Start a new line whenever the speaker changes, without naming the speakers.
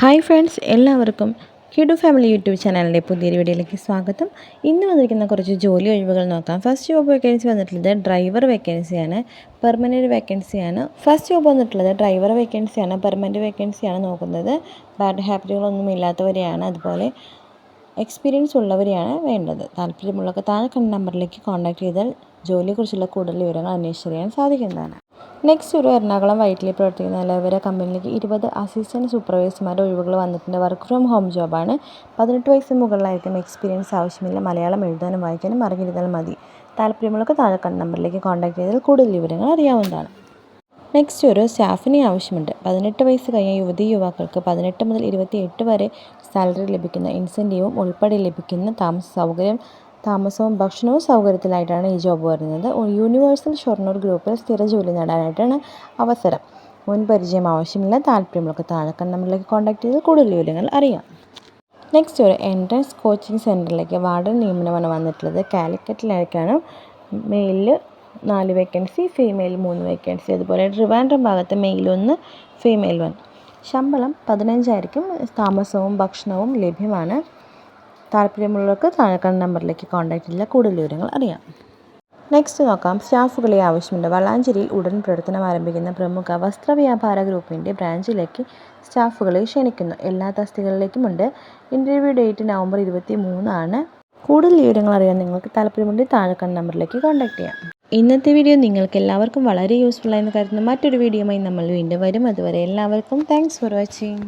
Hi friends എല്ലാവർക്കും കിഡു family YouTube ചാനലിന്റെ പുതിയൊരു വീഡിയോയിലേക്ക് സ്വാഗതം. ഇന്ന് വന്നിരിക്കുന്ന കുറച്ച് ജോലി ഒഴിവുകൾ നോക്കാം. ഫസ്റ്റ് ജോബ് വേക്കൻസി വന്നിട്ടുള്ളത് ഡ്രൈവർ വേക്കൻസിയാണ് പെർമനന്റ് വേക്കൻസിയാണ് ഫസ്റ്റ് ജോബ് വന്നിട്ടുള്ളത് ഡ്രൈവർ വേക്കൻസിയാണ് പെർമനന്റ് വേക്കൻസിയാണ് നോക്കുന്നത്. ബാഡ് ഹാബിറ്റുകളൊന്നും ഇല്ലാത്തവരെയാണ്. അതുപോലെ എക്സ്പീരിയൻസ് ഉള്ളവരെയാണ് വേണ്ടത്. താല്പര്യമുള്ളവർക്ക് താഴെ കണ്ട നമ്പറിലേക്ക് കോൺടാക്ട് ചെയ്താൽ ജോലിയെക്കുറിച്ചുള്ള കൂടുതൽ വിവരങ്ങൾ അന്വേഷിച്ചറിയാൻ സാധിക്കുന്നതാണ്. നെക്സ്റ്റ് ഒരു എറണാകുളം വൈറ്റിൽ പ്രവർത്തിക്കുന്ന നിലവര കമ്പനിയിലേക്ക് ഇരുപത് അസിസ്റ്റന്റ് സൂപ്പർവൈസർമാരുടെ ഒഴിവുകൾ വന്നിട്ടുണ്ട്. വർക്ക് ഫ്രം ഹോം ജോബാണ്. പതിനെട്ട് വയസ്സിന് മുകളിലായിരിക്കും എക്സ്പീരിയൻസ് ആവശ്യമില്ല. മലയാളം എഴുതാനും വായിക്കാനും അറിഞ്ഞിരുന്നാൽ മതി. താല്പര്യമുള്ളവർക്ക് താഴെ കണ്ട നമ്പറിലേക്ക് കോൺടാക്ട് ചെയ്താൽ കൂടുതൽ വിവരങ്ങൾ അറിയാവുന്നതാണ്. നെക്സ്റ്റ് ഒരു സ്റ്റാഫിനെ ആവശ്യമുണ്ട്. പതിനെട്ട് വയസ്സ് കഴിഞ്ഞ യുവതി യുവാക്കൾക്ക് പതിനെട്ട് മുതൽ ഇരുപത്തി എട്ട് വരെ സാലറി ലഭിക്കുന്ന ഇൻസെന്റീവും ഉൾപ്പെടെ ലഭിക്കുന്ന താമസ സൗകര്യം താമസവും ഭക്ഷണവും സൗകര്യത്തിലായിട്ടാണ് ഈ ജോബ് വരുന്നത്. യൂണിവേഴ്സൽ ഷൊർണൂർ ഗ്രൂപ്പിൽ സ്ഥിര ജോലി നേടാനായിട്ടാണ് അവസരം. മുൻ പരിചയം ആവശ്യമില്ല താല്പര്യമുള്ളവർക്ക് താഴെ നമ്പറിലേക്ക് കോൺടാക്ട് ചെയ്ത് കൂടുതൽ വിവരങ്ങൾ അറിയാം. നെക്സ്റ്റ് ഒരു എൻട്രൻസ് കോച്ചിങ് സെന്ററിലേക്ക് വാർഡൻ നിയമനമാണ് വന്നിട്ടുള്ളത്. കാലിക്കറ്റിലേക്കാണ് മെയിലിൽ നാല് വേക്കൻസി ഫീമെയിൽ മൂന്ന് വേക്കൻസി അതുപോലെ ട്രിവാൻഡ്രം ഭാഗത്ത് മെയിൽ ഒന്ന് ഫീമെയിൽ വൺ ശമ്പളം പതിനഞ്ചായിരിക്കും. താമസവും ഭക്ഷണവും ലഭ്യമാണ്. താല്പര്യമുള്ളവർക്ക് താഴെ നമ്പറിലേക്ക് കോൺടാക്റ്റ് ചെയ്താൽ കൂടുതൽ വിവരങ്ങൾ അറിയാം. നെക്സ്റ്റ് നോക്കാം. സ്റ്റാഫുകളെ ആവശ്യമുണ്ട്. വളാഞ്ചേരിയിൽ ഉടൻ പ്രവർത്തനം ആരംഭിക്കുന്ന പ്രമുഖ വസ്ത്രവ്യാപാര ഗ്രൂപ്പിന്റെ ബ്രാഞ്ചിലേക്ക് സ്റ്റാഫുകളെ ക്ഷണിക്കുന്നു. എല്ലാ തസ്തികകളിലേക്കുമുണ്ട് ഇന്റർവ്യൂ ഡേറ്റ് നവംബർ ഇരുപത്തി മൂന്നാണ് കൂടുതൽ വിവരങ്ങൾ അറിയാൻ നിങ്ങൾക്ക് താല്പര്യമുണ്ടെങ്കിൽ താഴെ നമ്പറിലേക്ക് കോൺടാക്ട് ചെയ്യാം. ഇന്നത്തെ വീഡിയോ നിങ്ങൾക്ക് എല്ലാവർക്കും വളരെ യൂസ്ഫുൾ ആയെന്ന് കരുതുന്ന. മറ്റൊരു വീഡിയോയുമായി നമ്മൾ വീണ്ടും വരും. അതുവരെ എല്ലാവർക്കും താങ്ക്സ് ഫോർ വാച്ചിങ്